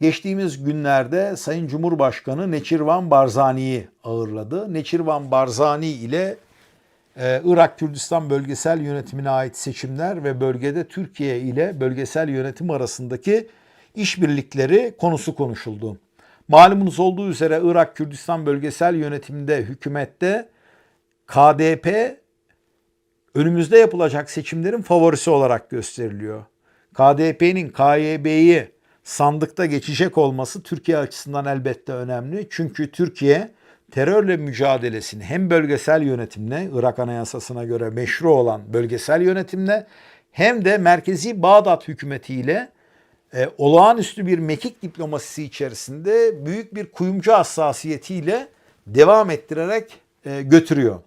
geçtiğimiz günlerde Sayın Cumhurbaşkanı Neçirvan Barzani'yi ağırladı. Neçirvan Barzani ile e, Irak Kürdistan bölgesel yönetimine ait seçimler ve bölgede Türkiye ile bölgesel yönetim arasındaki işbirlikleri konusu konuşuldu. Malumunuz olduğu üzere Irak Kürdistan bölgesel yönetimde hükümette KDP önümüzde yapılacak seçimlerin favorisi olarak gösteriliyor. KDP'nin KYB'yi sandıkta geçecek olması Türkiye açısından elbette önemli. Çünkü Türkiye terörle mücadelesini hem bölgesel yönetimle, Irak Anayasası'na göre meşru olan bölgesel yönetimle hem de merkezi Bağdat hükümetiyle e, olağanüstü bir mekik diplomasisi içerisinde büyük bir kuyumcu hassasiyetiyle devam ettirerek e, götürüyor.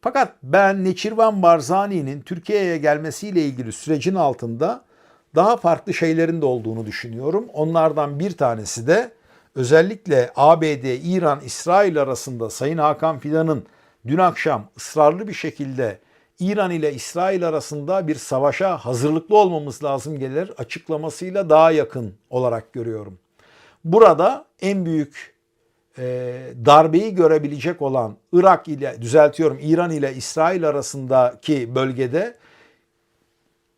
Fakat ben Neçirvan Barzani'nin Türkiye'ye gelmesiyle ilgili sürecin altında daha farklı şeylerin de olduğunu düşünüyorum. Onlardan bir tanesi de özellikle ABD, İran, İsrail arasında Sayın Hakan Fidan'ın dün akşam ısrarlı bir şekilde İran ile İsrail arasında bir savaşa hazırlıklı olmamız lazım gelir açıklamasıyla daha yakın olarak görüyorum. Burada en büyük e, darbeyi görebilecek olan Irak ile düzeltiyorum İran ile İsrail arasındaki bölgede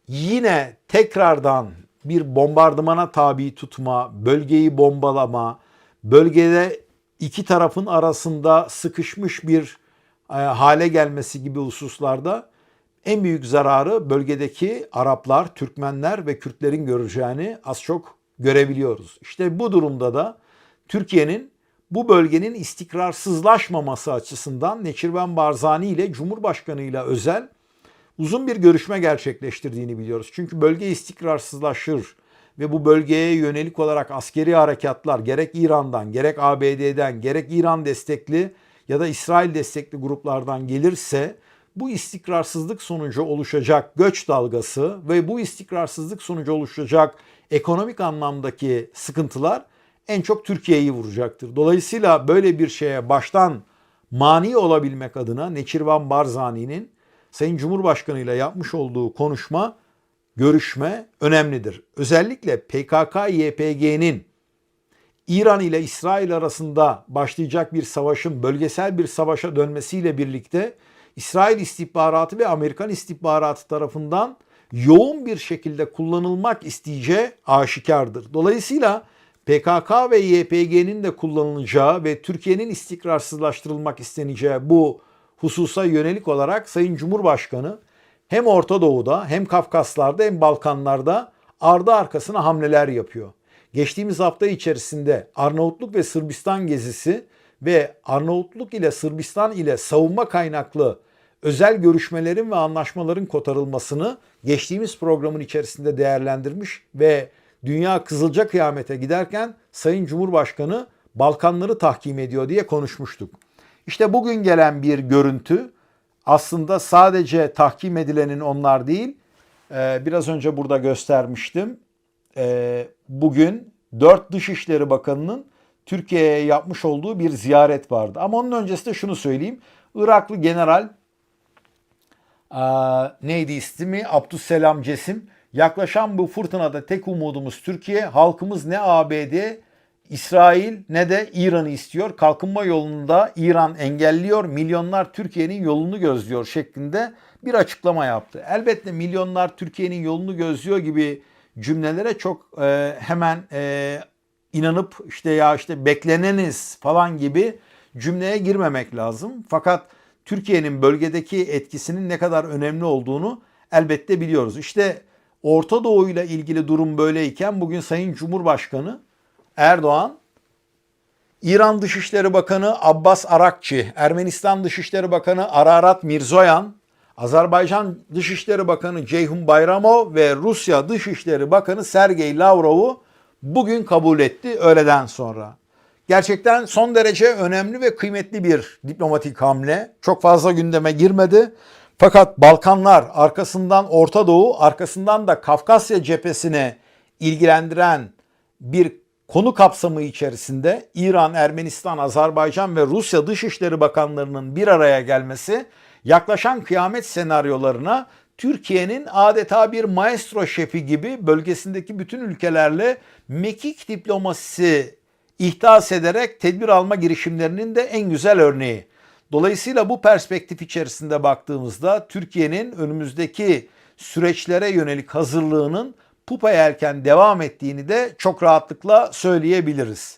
yine tekrardan bir bombardımana tabi tutma, bölgeyi bombalama, bölgede iki tarafın arasında sıkışmış bir e, hale gelmesi gibi hususlarda en büyük zararı bölgedeki Araplar, Türkmenler ve Kürtlerin göreceğini az çok görebiliyoruz. İşte bu durumda da Türkiye'nin bu bölgenin istikrarsızlaşmaması açısından Neçirvan Barzani ile Cumhurbaşkanı ile özel uzun bir görüşme gerçekleştirdiğini biliyoruz. Çünkü bölge istikrarsızlaşır ve bu bölgeye yönelik olarak askeri harekatlar gerek İran'dan, gerek ABD'den, gerek İran destekli ya da İsrail destekli gruplardan gelirse bu istikrarsızlık sonucu oluşacak göç dalgası ve bu istikrarsızlık sonucu oluşacak ekonomik anlamdaki sıkıntılar en çok Türkiye'yi vuracaktır. Dolayısıyla böyle bir şeye baştan mani olabilmek adına Neçirvan Barzani'nin Sayın Cumhurbaşkanı ile yapmış olduğu konuşma, görüşme önemlidir. Özellikle PKK-YPG'nin İran ile İsrail arasında başlayacak bir savaşın bölgesel bir savaşa dönmesiyle birlikte İsrail istihbaratı ve Amerikan istihbaratı tarafından yoğun bir şekilde kullanılmak isteyeceği aşikardır. Dolayısıyla PKK ve YPG'nin de kullanılacağı ve Türkiye'nin istikrarsızlaştırılmak isteneceği bu hususa yönelik olarak Sayın Cumhurbaşkanı hem Orta Doğu'da hem Kafkaslar'da hem Balkanlar'da ardı arkasına hamleler yapıyor. Geçtiğimiz hafta içerisinde Arnavutluk ve Sırbistan gezisi ve Arnavutluk ile Sırbistan ile savunma kaynaklı özel görüşmelerin ve anlaşmaların kotarılmasını geçtiğimiz programın içerisinde değerlendirmiş ve dünya kızılca kıyamete giderken Sayın Cumhurbaşkanı Balkanları tahkim ediyor diye konuşmuştuk. İşte bugün gelen bir görüntü aslında sadece tahkim edilenin onlar değil, e, biraz önce burada göstermiştim. E, bugün dört Dışişleri Bakanı'nın Türkiye'ye yapmış olduğu bir ziyaret vardı. Ama onun öncesinde şunu söyleyeyim. Iraklı General e, neydi ismi? Abdüsselam Cesim. Yaklaşan bu fırtınada tek umudumuz Türkiye. Halkımız ne ABD, İsrail ne de İran'ı istiyor. Kalkınma yolunda İran engelliyor. Milyonlar Türkiye'nin yolunu gözlüyor şeklinde bir açıklama yaptı. Elbette milyonlar Türkiye'nin yolunu gözlüyor gibi cümlelere çok e, hemen e, inanıp işte ya işte bekleneniz falan gibi cümleye girmemek lazım. Fakat Türkiye'nin bölgedeki etkisinin ne kadar önemli olduğunu elbette biliyoruz. İşte Orta Doğu ile ilgili durum böyleyken bugün Sayın Cumhurbaşkanı Erdoğan, İran Dışişleri Bakanı Abbas Arakçı, Ermenistan Dışişleri Bakanı Ararat Mirzoyan, Azerbaycan Dışişleri Bakanı Ceyhun Bayramov ve Rusya Dışişleri Bakanı Sergey Lavrov'u bugün kabul etti öğleden sonra. Gerçekten son derece önemli ve kıymetli bir diplomatik hamle. Çok fazla gündeme girmedi. Fakat Balkanlar arkasından Orta Doğu, arkasından da Kafkasya cephesine ilgilendiren bir konu kapsamı içerisinde İran, Ermenistan, Azerbaycan ve Rusya Dışişleri Bakanlarının bir araya gelmesi yaklaşan kıyamet senaryolarına Türkiye'nin adeta bir maestro şefi gibi bölgesindeki bütün ülkelerle mekik diplomasisi ihdas ederek tedbir alma girişimlerinin de en güzel örneği. Dolayısıyla bu perspektif içerisinde baktığımızda Türkiye'nin önümüzdeki süreçlere yönelik hazırlığının pupa yelken devam ettiğini de çok rahatlıkla söyleyebiliriz.